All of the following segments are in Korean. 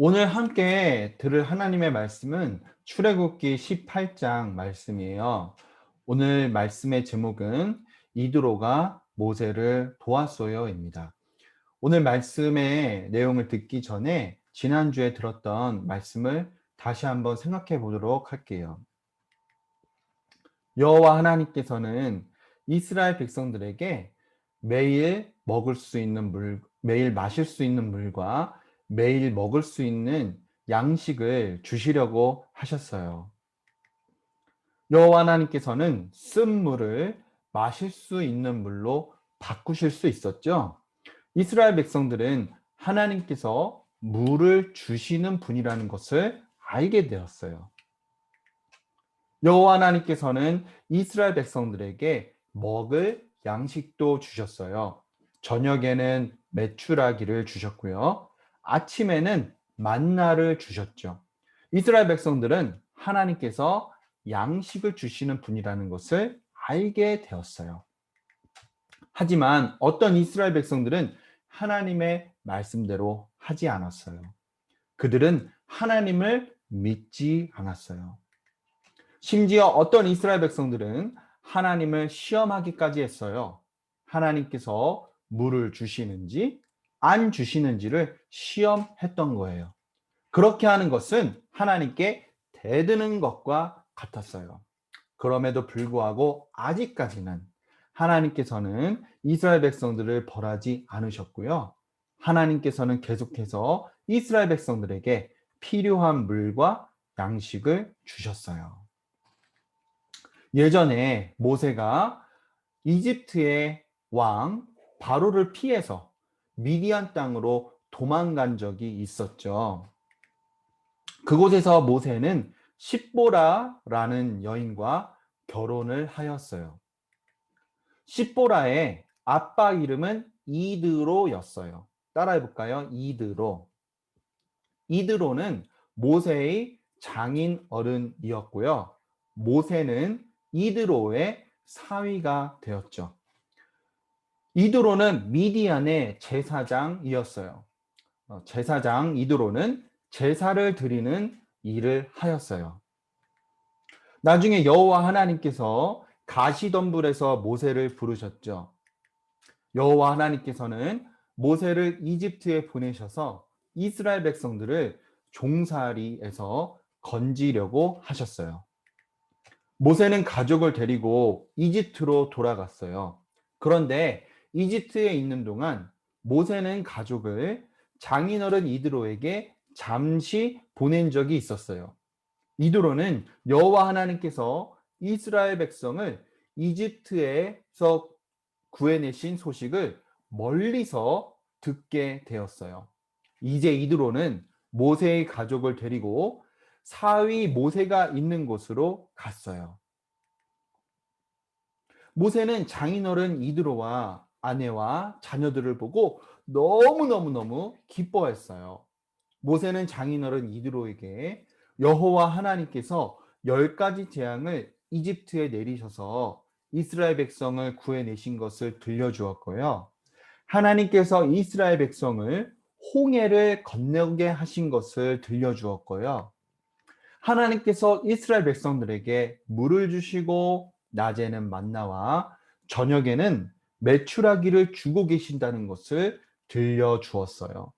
오늘 함께 들을 하나님의 말씀은 출애굽기 18장 말씀이에요. 오늘 말씀의 제목은 이드로가 모세를 도왔어요입니다. 오늘 말씀의 내용을 듣기 전에 지난주에 들었던 말씀을 다시 한번 생각해 보도록 할게요. 여호와 하나님께서는 이스라엘 백성들에게 매일 먹을 수 있는 물, 매일 마실 수 있는 물과 매일 먹을 수 있는 양식을 주시려고 하셨어요. 여호와 하나님께서는 쓴 물을 마실 수 있는 물로 바꾸실 수 있었죠. 이스라엘 백성들은 하나님께서 물을 주시는 분이라는 것을 알게 되었어요. 여호와 하나님께서는 이스라엘 백성들에게 먹을 양식도 주셨어요. 저녁에는 메추라기를 주셨고요. 아침에는 만나를 주셨죠. 이스라엘 백성들은 하나님께서 양식을 주시는 분이라는 것을 알게 되었어요. 하지만 어떤 이스라엘 백성들은 하나님의 말씀대로 하지 않았어요. 그들은 하나님을 믿지 않았어요. 심지어 어떤 이스라엘 백성들은 하나님을 시험하기까지 했어요. 하나님께서 물을 주시는지 안 주시는지를 시험했던 거예요. 그렇게 하는 것은 하나님께 대드는 것과 같았어요. 그럼에도 불구하고 아직까지는 하나님께서는 이스라엘 백성들을 벌하지 않으셨고요. 하나님께서는 계속해서 이스라엘 백성들에게 필요한 물과 양식을 주셨어요. 예전에 모세가 이집트의 왕 바로를 피해서 미디안 땅으로 도망간 적이 있었죠. 그곳에서 모세는 십보라라는 여인과 결혼을 하였어요. 십보라의 아빠 이름은 이드로였어요. 따라해 볼까요? 이드로. 이드로는 모세의 장인 어른이었고요. 모세는 이드로의 사위가 되었죠. 이드로는 미디안의 제사장이었어요. 어, 제사장 이드로는 제사를 드리는 일을 하였어요. 나중에 여호와 하나님께서 가시덤불에서 모세를 부르셨죠. 여호와 하나님께서는 모세를 이집트에 보내셔서 이스라엘 백성들을 종살이에서 건지려고 하셨어요. 모세는 가족을 데리고 이집트로 돌아갔어요. 그런데 이집트에 있는 동안 모세는 가족을 장인어른 이드로에게 잠시 보낸 적이 있었어요. 이드로는 여호와 하나님께서 이스라엘 백성을 이집트에서 구해내신 소식을 멀리서 듣게 되었어요. 이제 이드로는 모세의 가족을 데리고 사위 모세가 있는 곳으로 갔어요. 모세는 장인어른 이드로와 아내와 자녀들을 보고 너무너무너무 기뻐했어요. 모세는 장인어른 이드로에게 여호와 하나님께서 열 가지 재앙을 이집트에 내리셔서 이스라엘 백성을 구해내신 것을 들려주었고요. 하나님께서 이스라엘 백성을 홍해를 건너게 하신 것을 들려주었고요. 하나님께서 이스라엘 백성들에게 물을 주시고 낮에는 만나와 저녁에는 메추라기를 주고 계신다는 것을 들려주었어요.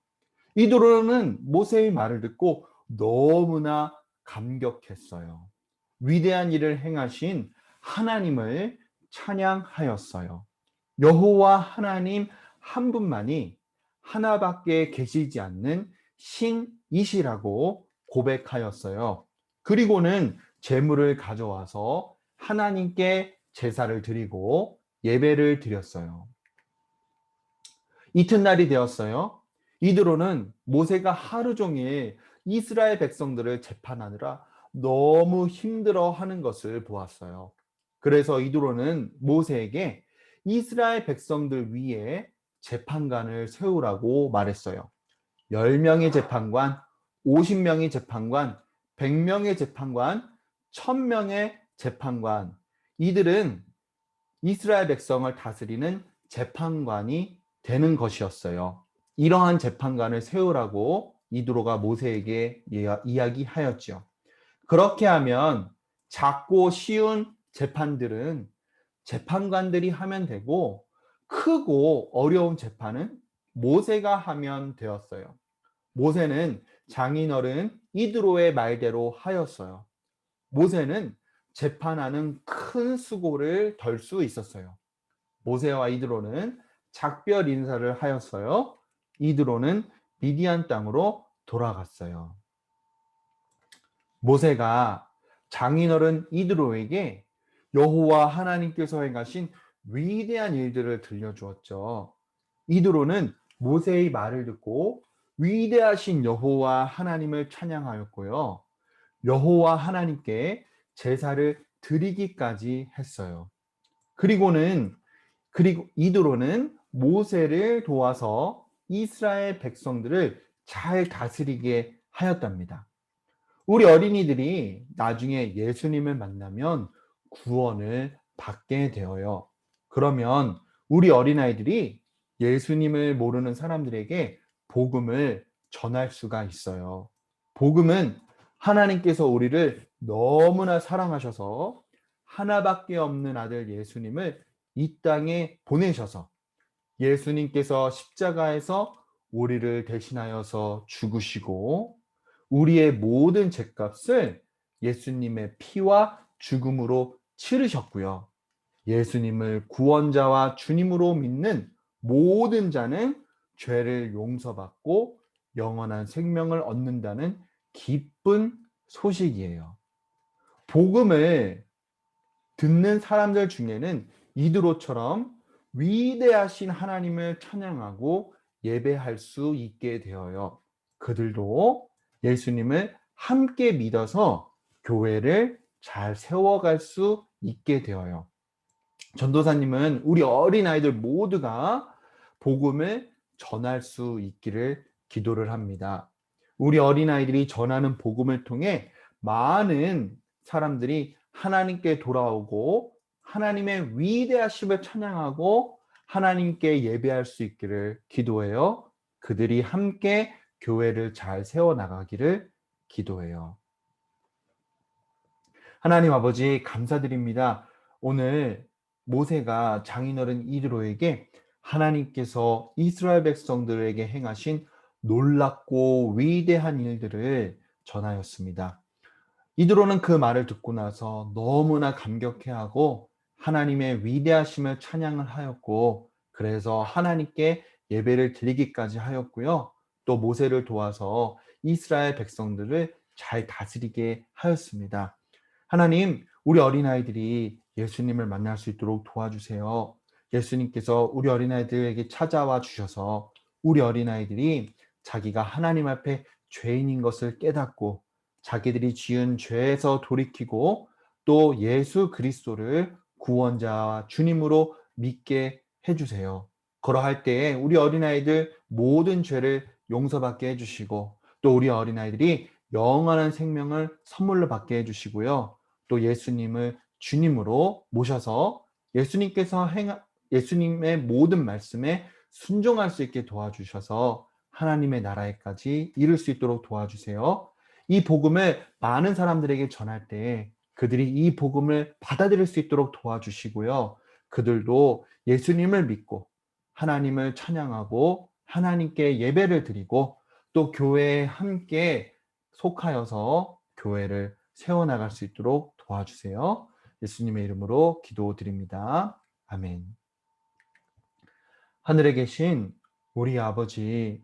이도로는 모세의 말을 듣고 너무나 감격했어요. 위대한 일을 행하신 하나님을 찬양하였어요. 여호와 하나님 한 분만이 하나밖에 계시지 않는 신이시라고 고백하였어요. 그리고는 재물을 가져와서 하나님께 제사를 드리고 예배를 드렸어요. 이튿날이 되었어요. 이드로는 모세가 하루 종일 이스라엘 백성들을 재판하느라 너무 힘들어 하는 것을 보았어요. 그래서 이드로는 모세에게 이스라엘 백성들 위에 재판관을 세우라고 말했어요. 10명의 재판관, 50명의 재판관, 100명의 재판관, 1000명의 재판관. 이들은 이스라엘 백성을 다스리는 재판관이 되는 것이었어요. 이러한 재판관을 세우라고 이드로가 모세에게 이야- 이야기하였죠. 그렇게 하면 작고 쉬운 재판들은 재판관들이 하면 되고 크고 어려운 재판은 모세가 하면 되었어요. 모세는 장인어른 이드로의 말대로 하였어요. 모세는 재판하는 큰 수고를 덜 수 있었어요. 모세와 이드로는 작별 인사를 하였어요. 이드로는 미디안 땅으로 돌아갔어요. 모세가 장인어른 이드로에게 여호와 하나님께서 행하신 위대한 일들을 들려주었죠. 이드로는 모세의 말을 듣고 위대하신 여호와 하나님을 찬양하였고요. 여호와 하나님께 제사를 드리기까지 했어요. 그리고는 그리고 이드로는 모세를 도와서 이스라엘 백성들을 잘 다스리게 하였답니다. 우리 어린이들이 나중에 예수님을 만나면 구원을 받게 되어요. 그러면 우리 어린아이들이 예수님을 모르는 사람들에게 복음을 전할 수가 있어요. 복음은 하나님께서 우리를 너무나 사랑하셔서 하나밖에 없는 아들 예수님을 이 땅에 보내셔서 예수님께서 십자가에서 우리를 대신하여서 죽으시고 우리의 모든 죄값을 예수님의 피와 죽음으로 치르셨고요. 예수님을 구원자와 주님으로 믿는 모든 자는 죄를 용서받고 영원한 생명을 얻는다는 기쁜 소식이에요. 복음을 듣는 사람들 중에는 이드로처럼 위대하신 하나님을 찬양하고 예배할 수 있게 되어요. 그들도 예수님을 함께 믿어서 교회를 잘 세워갈 수 있게 되어요. 전도사님은 우리 어린아이들 모두가 복음을 전할 수 있기를 기도를 합니다. 우리 어린아이들이 전하는 복음을 통해 많은 사람들이 하나님께 돌아오고 하나님의 위대하심을 찬양하고 하나님께 예배할 수 있기를 기도해요. 그들이 함께 교회를 잘 세워나가기를 기도해요. 하나님 아버지 감사드립니다. 오늘 모세가 장인어른 이드로에게 하나님께서 이스라엘 백성들에게 행하신 놀랍고 위대한 일들을 전하였습니다. 이드로는 그 말을 듣고 나서 너무나 감격해하고 하나님의 위대하심을 찬양을 하였고 그래서 하나님께 예배를 드리기까지 하였고요. 또 모세를 도와서 이스라엘 백성들을 잘 다스리게 하였습니다. 하나님, 우리 어린아이들이 예수님을 만날 수 있도록 도와주세요. 예수님께서 우리 어린아이들에게 찾아와 주셔서 우리 어린아이들이 자기가 하나님 앞에 죄인인 것을 깨닫고 자기들이 지은 죄에서 돌이키고 또 예수 그리스도를 구원자와 주님으로 믿게 해주세요. 그러할 때에 우리 어린아이들 모든 죄를 용서받게 해주시고 또 우리 어린아이들이 영원한 생명을 선물로 받게 해주시고요. 또 예수님을 주님으로 모셔서 예수님께서 행 예수님의 모든 말씀에 순종할 수 있게 도와주셔서 하나님의 나라에까지 이룰 수 있도록 도와주세요. 이 복음을 많은 사람들에게 전할 때 그들이 이 복음을 받아들일 수 있도록 도와주시고요. 그들도 예수님을 믿고 하나님을 찬양하고 하나님께 예배를 드리고 또 교회에 함께 속하여서 교회를 세워나갈 수 있도록 도와주세요. 예수님의 이름으로 기도드립니다. 아멘. 하늘에 계신 우리 아버지